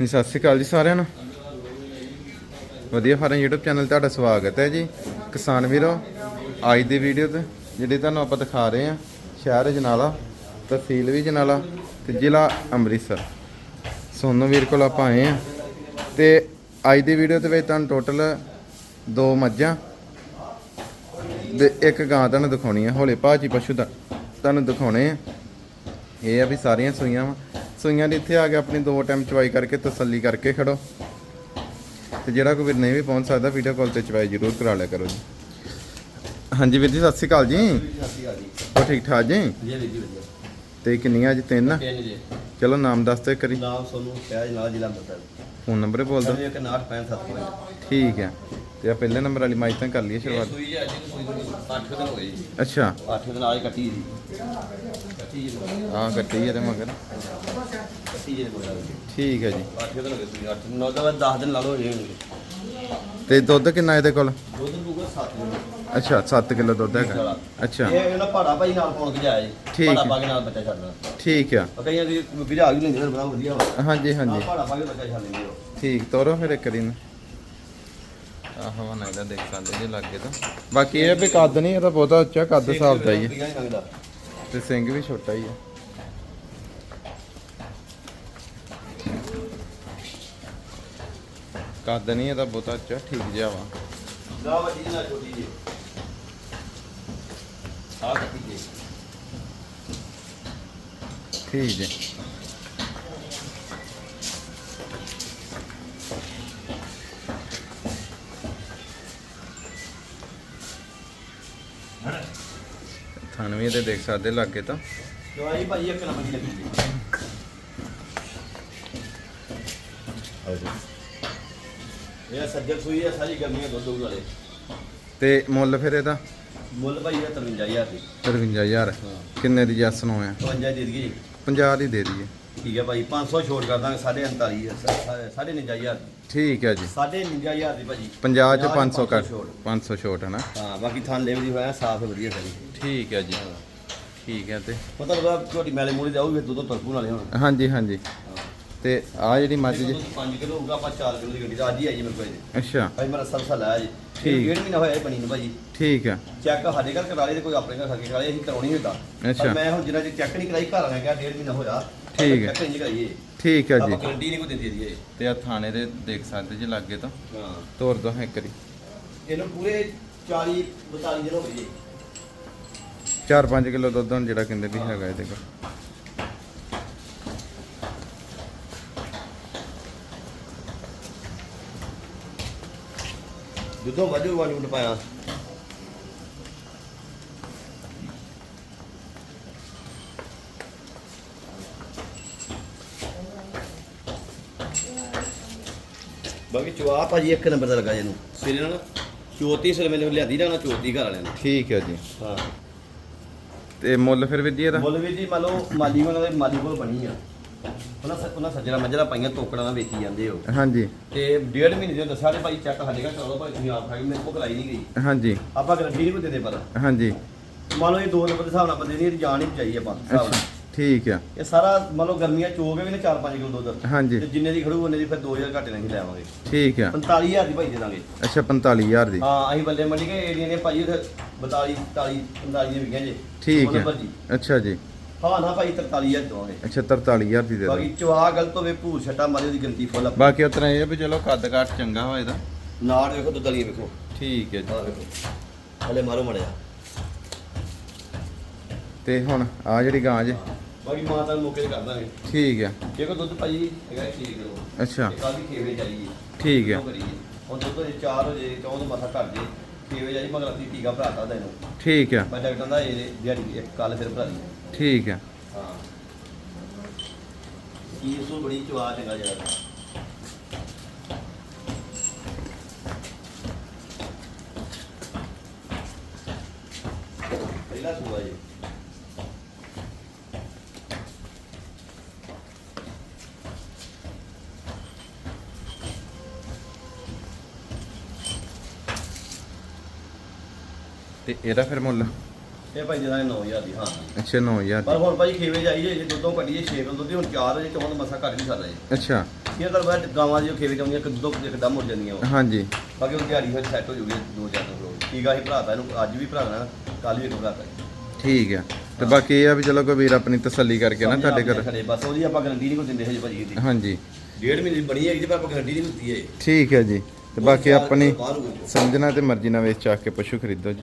ਜੀ ਸਤਿ ਸ਼੍ਰੀ ਅਕਾਲ ਜੀ ਸਾਰਿਆਂ ਨੂੰ। ਵਧੀਆ ਫਾਰਮ YouTube ਚੈਨਲ ਤੁਹਾਡਾ ਸਵਾਗਤ ਹੈ ਜੀ। ਕਿਸਾਨ ਵੀਰੋ, ਅੱਜ ਦੀ ਵੀਡੀਓ ਤੇ ਜਿਹੜੀ ਤੁਹਾਨੂੰ ਆਪਾਂ ਦਿਖਾ ਰਹੇ ਹਾਂ, ਸ਼ਹਿਰ ਜਨਾਲਾ, ਤਹਿਸੀਲ ਵੀ ਜਨਾਲਾ ਤੇ ਜ਼ਿਲ੍ਹਾ ਅੰਮ੍ਰਿਤਸਰ। ਸੋਨੂ ਵੀਰ ਕੋਲ ਆਪਾਂ ਆਏ ਹਾਂ ਤੇ ਅੱਜ ਦੀ ਵੀਡੀਓ ਦੇ ਵਿੱਚ ਤੁਹਾਨੂੰ ਟੋਟਲ ਦੋ ਮੱਝਾਂ ਤੇ ਇੱਕ ਗਾਂ ਤੁਹਾਨੂੰ ਦਿਖਾਉਣੀ ਹੈ ਹੌਲੇ ਭਾਜੀ ਪਸ਼ੂ ਦਾ। ਤੁਹਾਨੂੰ ਦਿਖਾਉਣੇ ਆ। ਇਹ ਆ ਵੀ ਸਾਰੀਆਂ ਸੂਈਆਂ ਵਾ। ਸੂਈਆਂ ਦੇ ਇੱਥੇ ਆ ਕੇ ਆਪਣੀ ਦੋ ਟਾਈਮ ਚਵਾਈ ਕਰਕੇ ਤਸੱਲੀ ਕਰਕੇ ਖੜੋ ਤੇ ਜਿਹੜਾ ਕੋਈ ਵੀਰ ਨਹੀਂ ਵੀ ਪਹੁੰਚ ਸਕਦਾ ਵੀਡੀਓ ਕਾਲ ਤੇ ਚਵਾਈ ਜ਼ਰੂਰ ਕਰਾ ਲਿਆ ਕਰੋ ਜੀ ਹਾਂਜੀ ਵੀਰ ਜੀ ਸਤਿ ਸ਼੍ਰੀ ਅਕਾਲ ਜੀ ਹੋ ਠੀਕ ਠਾਕ ਜੀ ਜੀ ਜੀ ਵਧੀਆ ਤੇ ਕਿੰਨੀਆਂ ਅੱਜ ਤਿੰਨ ਤਿੰਨ ਜੀ ਚਲੋ ਨਾਮ ਦੱਸ ਤੇ ਕਰੀ ਨਾਮ ਸੋਨੂੰ ਪਿਆਜ ਨਾਲ ਜ਼ਿਲ੍ਹਾ ਅੰਮ੍ਰਿਤਸਰ। ਫੋਨ ਨੰਬਰ ਬੋਲ ਦਿਓ। ਸਾਡੇ ਇੱਕ 96575 ਠੀਕ ਹੈ। ਤੇ ਆ ਪਹਿਲੇ ਨੰਬਰ ਵਾਲੀ ਮਾਈ ਤਾਂ ਕਰ ਲਈਏ ਸ਼ੁਰੂਆਤ। ਸੂਈ ਜੀ ਅੱਜ ਸੂਈ ਨੂੰ 8 ਦਿਨ ਹੋ ਗਏ ਜੀ। ਅੱਛਾ। 8 ਦਿਨ ਆਜ ਕੱਟੀ ਜੀ। ਕੱਟੀ ਜੀ ਆ ਕੱਟੀ ਹੈ ਤੇ ਮਗਰ। ਕੱਟੀ ਜੀ ਕੋਈ ਗੱਲ ਠੀਕ ਹੈ ਜੀ। 8 ਦਿਨ ਹੋ ਗਏ ਸੂਈ 8 9 ਤੋਂ ਬਾਅਦ 10 ਦਿਨ ਲਾ ਲਓ ਜੀ ਤੇ ਦੁੱਧ ਕਿੰਨਾ ਇਹਦੇ ਕੋਲ? ਦੁੱਧ ਦੂਗਾ 7 ਦਿਨ। ਅੱਛਾ 7 ਕਿਲੋ ਦੁੱਧ ਹੈਗਾ। ਅੱਛਾ। ਇਹ ਇਹਨਾਂ ਭਾੜਾ ਭਾਈ ਨਾਲ ਪਾਉਣ ਕੇ ਜਾਇਆ ਜੀ ਠੀਕ। ਭਾੜਾ ਪਾ ਕੇ ਨਾਲ ਬੱਚਾ ਛੱਡਣਾ ਠੀਕ ਆ। ਉਹ ਕਈਆਂ ਦੀ ਵਿਝਾ ਵੀ ਲੈਂਦੇ ਨੇ ਬੜਾ ਵਧੀਆ ਵਾ। ਹਾਂਜੀ ਹਾਂਜੀ। ਭਾੜਾ ਪਾ ਕੇ ਬੱਚਾ ਛੱਡ ਲੈਂਦੇ ਉਹ। ਠੀਕ ਤੋਰੋ ਫਿਰ ਇੱਕ ਵਾਰੀ ਨੂੰ ਆਹ ਹਵਾ ਨਾ ਇਹਦਾ ਦੇਖ ਸਕਦੇ ਜੇ ਲੱਗੇ ਤਾਂ। ਬਾਕੀ ਇਹ ਆ ਵੀ ਕੱਦ ਨਹੀਂ ਇਹਦਾ ਬਹੁਤਾ ਉੱਚਾ ਕੱਦ ਹਿਸਾਬ ਦਾ ਹੀ ਹੈ। ਤੇ ਸਿੰਘ ਵੀ ਛੋਟਾ ਹੀ ਹੈ ਕੱਦ ਨਹੀਂ ਇਹਦਾ ਬਹੁਤਾ ਉੱਚਾ ਠੀਕ ਜਿਹਾ ਵਾ। ਨਾ ਵੱਡੀ ਜੀ, ਨਾ ਛੋਟੀ ਜੀ ਕੱਟੀ ਜੀ। ਠੀਕ ਤੇ ਦੇਖ ਸਕਦੇ ਲੱਗੇ ਤਾਂ। ਦਵਾਈ ਭਾਈ ਇੱਕ ਨੰਬਰ ਦੀ ਲੱਗੀ। ਜੀ। ਇਹ ਸੱਜਰ ਸੂਈ ਹੈ ਸਾਰੀ ਗਰਮੀਆਂ ਦੁੱਧ ਵਾਲੇ ਤੇ ਮੁੱਲ ਫਿਰ ਇਹਦਾ? ਮੁੱਲ ਭਾਈ ਇਹ 53000 ਦੀ। 53000 ਕਿੰਨੇ ਦੀ ਜੈਸਨ ਹੋਇਆ? 52 ਦੇ ਦਈਏ। 50 ਦੀ ਦੇ ਦਈਏ। ਠੀਕ ਹੈ ਭਾਈ 500 ਛੋਟ ਕਰ ਦਾਂਗੇ 39000 ਸਾਢੇ 99000 ਠੀਕ ਹੈ ਜੀ। ਸਾਢੇ 99000 ਦੀ ਭਾਜੀ। 50 ਚ 500 ਛੋਟ। ਕੱਟ 500 ਛੋਟ ਹੈ ਨਾ? ਹਾਂ ਬਾਕੀ ਥਾਂ ਲੈਵ ਦੀ ਹੋਇਆ ਸਾਫ਼ ਵਧੀਆ ਸਾਰੀ ਠੀਕ ਹੈ ਜੀ। ਠੀਕ ਹੈ ਤੇ? ਪਤਾ ਲੱਗਾ ਛੋਟੀ ਮੈਲੇ ਮੂਲੀ ਜਾਊਗੀ ਦੁੱਧ ਤਰਪੂ ਨਾਲੇ ਹੁਣ ਹਾਂਜੀ ਹਾਂਜੀ। ਤੇ ਆ ਜਿਹੜੀ ਮੱਝ ਜੀ। 5 ਕਿਲੋ ਹੋਊਗਾ ਆਪਾਂ 4 ਕਿਲੋ ਦੀ ਗੱਡੀ ਦਾ ਅੱਜ ਹੀ ਆਈ ਜੀ ਮੇਰੇ ਕੋਲ ਜੀ ਅੱਛਾ। ਭਾਈ ਮੇਰਾ ਸਰਸਾ ਲਾਇਆ ਜੀ। ਠੀਕ। ਡੇਢ ਮਹੀਨਾ ਹੋਇਆ ਇਹ ਬਣੀ ਨੂੰ ਭਾਜੀ। ਠੀਕ ਹੈ ਚੈੱਕ ਸਾਡੇ ਘਰ ਕਰਾ ਲਈ ਤੇ ਕੋਈ ਆਪਣੇ ਘਰ ਖਾ ਕੇ ਕਰਾ ਲਈ ਅਸੀਂ ਕਰਾਉਣੀ ਹੁੰਦਾ ਅੱਛਾ। ਮੈਂ ਹੁਣ ਜਿੰਨਾ ਚਿਰ ਚੈੱਕ ਨਹੀਂ ਕਰਾਈ ਘਰ ਵਾਲਿਆਂ ਕਿਹਾ ਡੇਢ ਮਹੀਨਾ ਹੋਇਆ ਠੀਕ ਹੈ। ਚੈੱਕ ਨਹੀਂ ਕਰਾਈਏ। ਠੀਕ ਹੈ ਜੀ। ਆਪਾਂ ਗਰੰਟੀ ਨਹੀਂ ਕੋਈ ਦਿੰਦੀ ਇਹ। ਤੇ ਆ ਥਾਣੇ ਦੇ ਦੇਖ ਸਕਦੇ ਜੀ ਲੱਗੇ ਤਾਂ। ਹਾਂ। ਤੋਰ ਦੋ ਇੱਕ ਵਾਰੀ। ਇਹਨੂੰ ਪੂਰੇ 40 42 ਦਿਨ ਹੋ ਗਏ ਜੀ। 4-5 ਕਿਲੋ ਦੁੱਧ ਹੁਣ ਜਿਹੜਾ ਕਹਿੰਦੇ ਵੀ ਹੈਗਾ ਇਹਦੇ ਕੋਲ। ਦੁੱਧੋਂ ਵਾਜੂ ਵਾਜੂ ਨੂੰ ਪਾਇਆ। ਬਾਕੀ ਚਵਾ ਭਾਜੀ ਇੱਕ ਨੰਬਰ ਦਾ ਲੱਗਾ ਜੀ ਇਹਨੂੰ। ਸਿਰੇ ਨਾਲ? ਚੋਤੀ ਸਿਰ ਮੈਨੂੰ ਲਿਆਂਦੀ ਨਾ ਨਾ ਚੋਤੀ ਘਰ ਵਾਲਿਆਂ ਨੇ ਠੀਕ ਹੈ ਜੀ। ਹਾਂ। ਤੇ ਮੁੱਲ ਫਿਰ ਵੀ ਇਹਦਾ? ਮੁੱਲ ਵੀ ਜੀ ਮੰਨ ਲਓ ਮਾਲੀ ਉਹਨਾਂ ਦੇ ਮਾਲੀ ਕੋਲ ਬਣੀ ਆ। ਉਹਨਾਂ ਸ- ਉਹਨਾਂ ਸੱਜਣਾ ਮੱਜਰਾ ਪਾਈਆਂ ਤੋਕੜਾਂ ਨਾਲ ਵੇਚੀ ਜਾਂਦੇ ਹੋ ਹਾਂਜੀ। ਤੇ ਡੇਢ ਮਹੀਨੇ ਦੇ ਦੱਸਿਆ ਤੇ ਭਾਈ ਚੈੱਕ ਸਾਡੇ ਘਰ ਚਲੋ ਭਾਈ ਤੁਸੀਂ ਆਪ ਖਾਈ ਮੇਰੇ ਕੋਲ ਕਰਾਈ ਨਹੀਂ ਗਈ। ਹਾਂਜੀ। ਆਪਾਂ ਗਰੰਟੀ ਨਹੀਂ ਕੋਈ ਦਿੰਦੇ ਪਰ ਹਾਂਜੀ। ਮੰਨ ਲਓ ਇਹ ਦੋ ਨੰਬਰ ਦੇ ਹਿਸਾਬ ਨਾਲ ਬੰਦੇ ਦੀ ਇਹਦੀ ਜਾਨ ਹੀ ਚਾਹੀਏ ਆਪਾਂ ਹਿਸਾਬ ਅੱਛਾ ਨਾਲ। ਠੀਕ ਆ। ਇਹ ਸਾਰਾ ਮੰਨ ਲਓ ਗਰਮੀਆਂ ਚੋਗੇ ਵੀ ਨੇ 4-5 ਕਿਲੋ ਦੁੱਧ। ਹਾਂਜੀ। ਤੇ ਜਿੰਨੇ ਦੀ ਖੜੂ ਉਹਨੇ ਦੀ ਫਿਰ 2000 ਘੱਟ ਨਹੀਂ ਲੈਵਾਂਗੇ। ਠੀਕ ਆ। 45000 ਦੀ ਭਾਈ ਦੇ ਦਾਂਗੇ। ਅੱਛਾ 45000 ਦੀ। ਹਾਂ ਅਸੀਂ ਬੱਲੇ ਮੰਡੀ ਕੇ ਏਰੀਆ ਨੇ ਭਾਈ ਉਥੇ 42 40 45 ਦੇ ਵਿਕਿਆ ਜੇ। ਠੀਕ ਉਹ ਹੈ ਨੰਬਰ ਜੀ। ਅੱਛਾ ਜੀ। ਹਾਂ ਨਾ ਭਾਈ 43000 ਦਵਾਂਗੇ ਅੱਛਾ 43000 ਦੀ ਦੇ ਦੋ ਬਾਕੀ ਚਵਾ ਗਲਤ ਹੋਵੇ ਭੂਰ ਛੱਟਾ ਮਾਰੇ ਉਹਦੀ ਗਿਣਤੀ ਫੁੱਲ ਆ। ਬਾਕੀ ਉਤਰਾ ਇਹ ਆ ਵੀ ਚਲੋ ਕੱਦ ਕਾਠ ਚੰਗਾ ਹੋਏ ਦਾ ਨਾੜ ਵੇਖੋ ਦੁੱਧ ਵਾਲੀ ਵੇਖੋ। ਠੀਕ ਹੈ ਜੀ। ਆਹ ਵੇਖੋ। ਹਲੇ ਮਾਰੋ ਮੜਿਆ। ਤੇ ਹੁਣ ਆ ਜਿਹੜੀ ਗਾਂ ਜੇ। ਬਾਕੀ ਮਾਤਾ ਨੂੰ ਮੌਕੇ ਤੇ ਕਰ ਦਾਂਗੇ। ਠੀਕ ਆ ਜੇ ਕੋ ਦੁੱਧ ਭਾਈ ਹੈਗਾ 6 ਕਿਲੋ ਅੱਛਾ। ਕੱਲ ਦੀ ਖੇਵੇ ਚਾਹੀਏ ਠੀਕ ਆ ਹੁਣ ਦੁੱਧ ਜੇ 4 ਵਜੇ 14 ਮੱਥਾ ਘਰ ਜੇ। ਖੇਵੇ ਜਾਈ ਮਗਰ ਅਸੀਂ ਟੀਕਾ ਭਰਾਤਾ ਦਾ ਇਹਨੂੰ ਠੀਕ ਆ। ਮੈਂ ਡਾਕਟਰ ਦਾ ਇਹ ਦਿਹਾੜੀ ਇੱਕ ਕੱਲ ਫਿਰ ਭਰਾ ਲਈ ਠੀਕ ਆ। ਹਾਂ। ਕੀ ਇਸ ਨੂੰ ਬੜੀ ਚਵਾ ਚੰਗਾ ਜਿਹੜਾ ਪਹਿਲਾ ਸੁਆ ਜੀ। ਤੇ ਇਹਦਾ ਫਿਰ ਮੁੱਲ? ਇਹ ਭਾਈ ਜਿਹਦਾ 9000 ਦੀ ਹਾਂ। ਅੱਛਾ 9000 ਪਰ ਹੁਣ ਭਾਈ ਖੇਵੇ ਜਾਈਏ ਜੇ ਦੁੱਧੋਂ ਕੱਢੀਏ 6 ਕਿਲੋ ਦੁੱਧ ਦੀ ਹੁਣ 4 ਵਜੇ ਚੌਂ ਮਸਾ ਘੱਟ ਨਹੀਂ ਸਕਦਾ ਜੀ ਅੱਛਾ। ਫਿਰ ਤਾਂ ਬਾਅਦ ਗਾਵਾਂ ਦੀ ਖੇਵੇ ਜਾਂਦੀਆਂ ਕਦੋਂ ਇੱਕਦਮ ਹੋ ਜਾਂਦੀਆਂ ਉਹ। ਹਾਂਜੀ। ਬਾਕੀ ਉਹ ਦਿਹਾੜੀ ਫਿਰ ਸੈੱਟ ਹੋ ਜੂਗੀ ਦੋ ਚਾਰ ਦਿਨ ਰੋਜ਼ ਠੀਕ ਆ ਅਸੀਂ ਭਰਾਤਾ ਇਹਨੂੰ ਅੱਜ ਵੀ ਭਰਾ ਦੇਣਾ ਕੱਲ ਵੀ ਭਰਾਤਾ ਠੀਕ ਆ। ਤੇ ਬਾਕੀ ਇਹ ਆ ਵੀ ਚਲੋ ਕੋਈ ਵੀਰ ਆਪਣੀ ਤਸੱਲੀ ਕਰਕੇ ਨਾ ਤੁਹਾਡੇ ਘਰ। ਬਸ ਉਹਦੀ ਆਪਾਂ ਗਰੰਟੀ ਨਹੀਂ ਕੋਈ ਦਿੰਦੇ ਹਜੇ ਭਾਜੀ ਇਹਦੀ। ਹਾਂਜੀ। ਡੇਢ ਮਹੀਨੇ ਦੀ ਬਣੀ ਹੈਗੀ ਤੇ ਪਰ ਆਪਾਂ ਗਰੰਟੀ ਨਹੀਂ ਦਿੱਤੀ ਹੈ ਠੀਕ ਹੈ ਜੀ। ਤੇ ਬਾਕੀ ਆਪਣੀ ਹੋ ਸਮਝਣਾ ਤੇ ਮਰਜ਼ੀ ਨਾਲ ਵੇਚ ਚੱਕ ਕੇ ਪਸ਼ੂ ਖਰੀਦੋ ਜੀ।